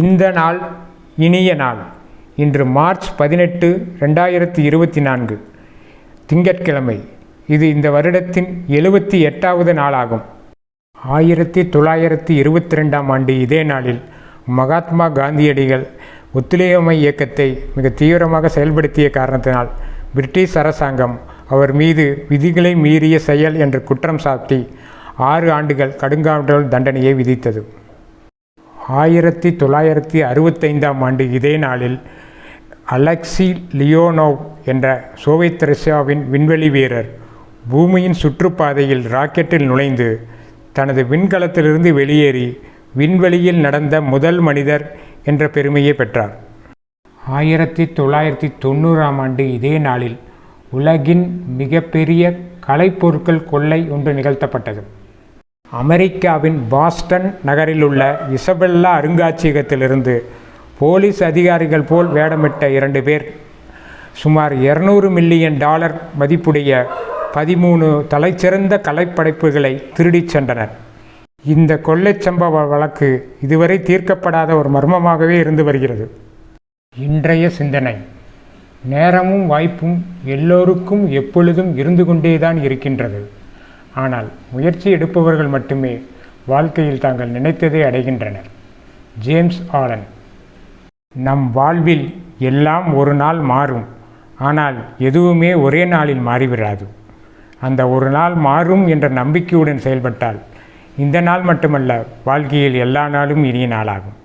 இந்த நாள் இனிய நாள். இன்று மார்ச் பதினெட்டு ரெண்டாயிரத்தி இருபத்தி நான்கு. திங்கட்கிழமை. இது இந்த வருடத்தின் எழுபத்தி எட்டாவது நாளாகும். ஆயிரத்தி தொள்ளாயிரத்தி இருபத்தி ரெண்டாம் ஆண்டு இதே நாளில் மகாத்மா காந்தியடிகள் ஒத்துழையாமை இயக்கத்தை மிக தீவிரமாக செயல்படுத்திய காரணத்தினால் பிரிட்டிஷ் அரசாங்கம் அவர் மீது விதிகளை மீறிய செயல் என்று குற்றம் சாட்டி ஆறு ஆண்டுகள் கடுங்காவல் தண்டனையை விதித்தது. ஆயிரத்தி தொள்ளாயிரத்தி அறுபத்தைந்தாம் ஆண்டு இதே நாளில் அலெக்சி லியோனோவ் என்ற சோவியத் ரஷ்யாவின் விண்வெளி வீரர் பூமியின் சுற்றுப்பாதையில் ராக்கெட்டில் நுழைந்து தனது விண்கலத்திலிருந்து வெளியேறி விண்வெளியில் நடந்த முதல் மனிதர் என்ற பெருமையை பெற்றார். ஆயிரத்தி தொள்ளாயிரத்தி தொண்ணூறாம் ஆண்டு இதே நாளில் உலகின் மிகப்பெரிய கலைப்பொருட்கள் கொள்ளை ஒன்று நிகழ்த்தப்பட்டது. அமெரிக்காவின் பாஸ்டன் நகரில் உள்ள இசபெல்லா அருங்காட்சியகத்திலிருந்து போலீஸ் அதிகாரிகள் போல் வேடமிட்ட இரண்டு பேர். சுமார் இருநூறு மில்லியன் டாலர் மதிப்புடைய பதிமூணு தலைச்சிறந்த கலைப்படைப்புகளை திருடிச் சென்றனர். இந்த கொள்ளைச் சம்பவ வழக்கு இதுவரை தீர்க்கப்படாத ஒரு மர்மமாகவே இருந்து வருகிறது. இன்றைய சிந்தனை. நேரமும் வாய்ப்பும் எல்லோருக்கும் எப்பொழுதும் இருந்து கொண்டேதான் இருக்கின்றது. ஆனால் முயற்சி எடுப்பவர்கள் மட்டுமே வாழ்க்கையில் தாங்கள் நினைத்ததை அடைகின்றனர். ஜேம்ஸ் ஆலன் நம் வாழ்வில் எல்லாம் ஒரு நாள் மாறும் ஆனால் எதுவுமே ஒரே நாளில் மாறிவிடாது. அந்த ஒரு நாள் மாறும் என்ற நம்பிக்கையுடன் செயல்பட்டால் இந்த நாள் மட்டுமல்ல வாழ்க்கையில் எல்லா நாளும் இனிய நாளாகும்.